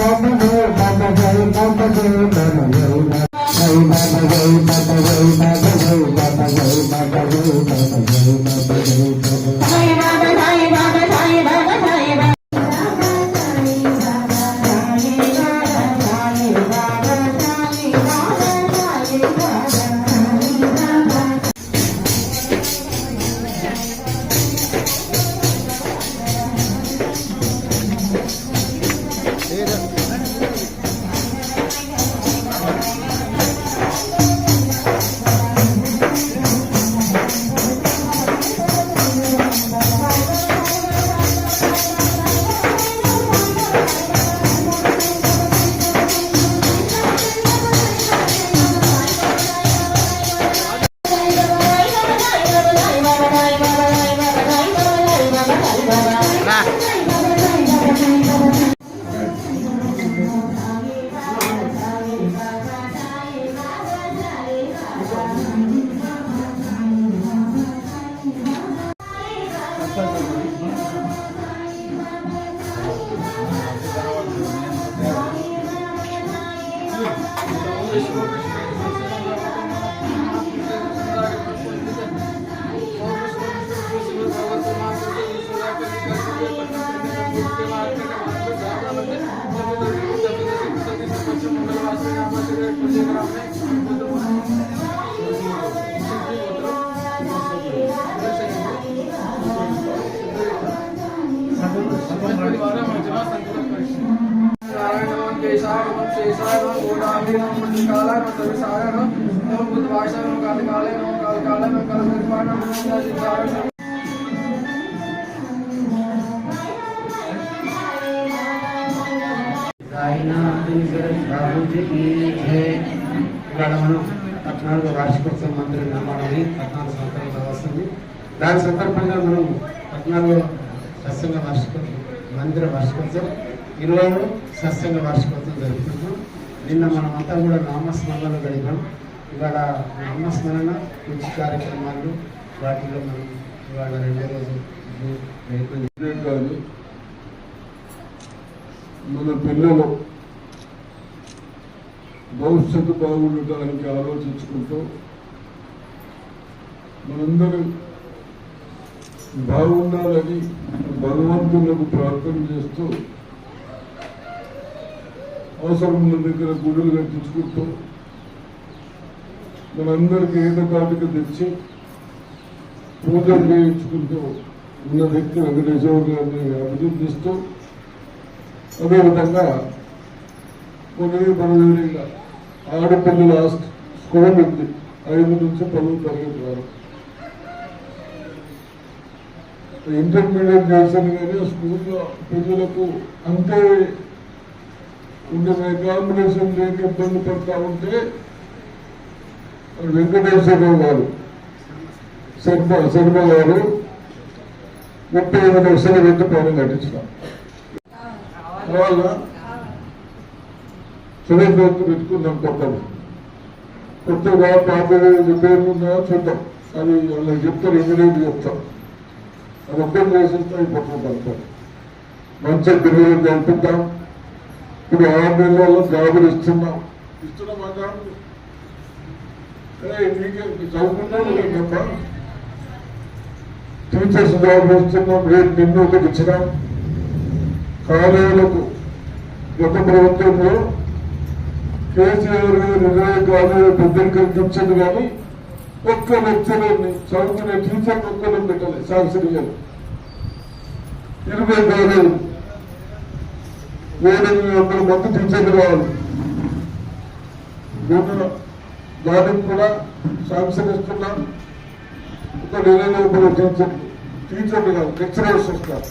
Baba, Cristo. కాళే ఇవాళ మనం పద్నాలుగో వార్షికోత్సవం మందిర నిర్మాణాన్ని పద్నాలుగు సంవత్సరాలు వస్తుంది. దాని సందర్భంగా మనం పద్నాలుగు సత్సంగ వార్షికోత్సవం మందిర వార్షికోత్సవం ఇరవై సత్సంగ వార్షికోత్సవం జరుపుకుంటున్నాం నిన్న మనమంతా కూడా నామస్మరణలు గడిపాం ఇవాళ నామస్మరణ పూజ కార్యక్రమాలు వాటిలో మనం ఇవాళ రెండో రోజు ప్రయత్నం కాదు మన పిల్లలు భవిష్యత్తు బాగుండటానికి ఆలోచించుకుంటూ మనందరం బాగుండాలని భగవంతులకు ప్రార్థన చేస్తూ అవసరం ఉన్న దగ్గర గుడులు కట్టించుకుంటూ మనందరికీ ఏదో కాటికి తెచ్చి పూజలు చేయించుకుంటూ ఉన్న వ్యక్తి వెంకటేశ్వర గారిని అభివృద్ధిస్తూ అదేవిధంగా కొన్ని పదవేల ఆడపిల్లల స్కూల్ ఉంది. ఐదు నుంచి పదవి తరగతి వారు ఇంటర్మీడియట్ చేశాను కానీ స్కూల్లో పిల్లలకు అంతే ఉండే కాంబినేషన్ లేక ఇబ్బంది పడతా ఉంటే వెంకటేశ్వరరావు గారు శర్మ శర్మ గారు ముప్పై ఐదు లక్షల వెంట పైన కట్టించినాం వాళ్ళ బాబు పెట్టుకుందాం కొత్తది. కొత్తగా పాత పేర్లు ఉన్నాయో చూద్దాం. అది వాళ్ళకి చెప్తారు ఇంజనీర్ చెప్తాం అది ఒక్కటి చేసేస్తే అయిపోతుంది మంచి పిల్లలు కల్పిద్దాం ఇప్పుడు ఆరు నెలల్లో జాబులు ఇస్తున్నాం ఇస్తున్నాం చదువుకున్నాను టీచర్స్ జాబ్ ఇస్తున్నాం రేపు నిన్ను ఒకటి ఇచ్చినాం కాలేజీలకు గత ప్రభుత్వంలో కేసీఆర్ గారు ఇరవై కాలేజీ పెద్దరికలు ఇచ్చింది కానీ ఒక్క లెక్చరర్ని చదువుకునే టీచర్ ఒక్కరు పెట్టాలి గారు ఇరవై కాలేజీ ఏడు వందల మంది టీచర్లు కావాలి నేను దానికి కూడా శాంక్షన్ ఇస్తున్నాం ఒక నెల లోపల టీచర్లు టీచర్లు కాదు లెక్చరర్స్ వస్తారు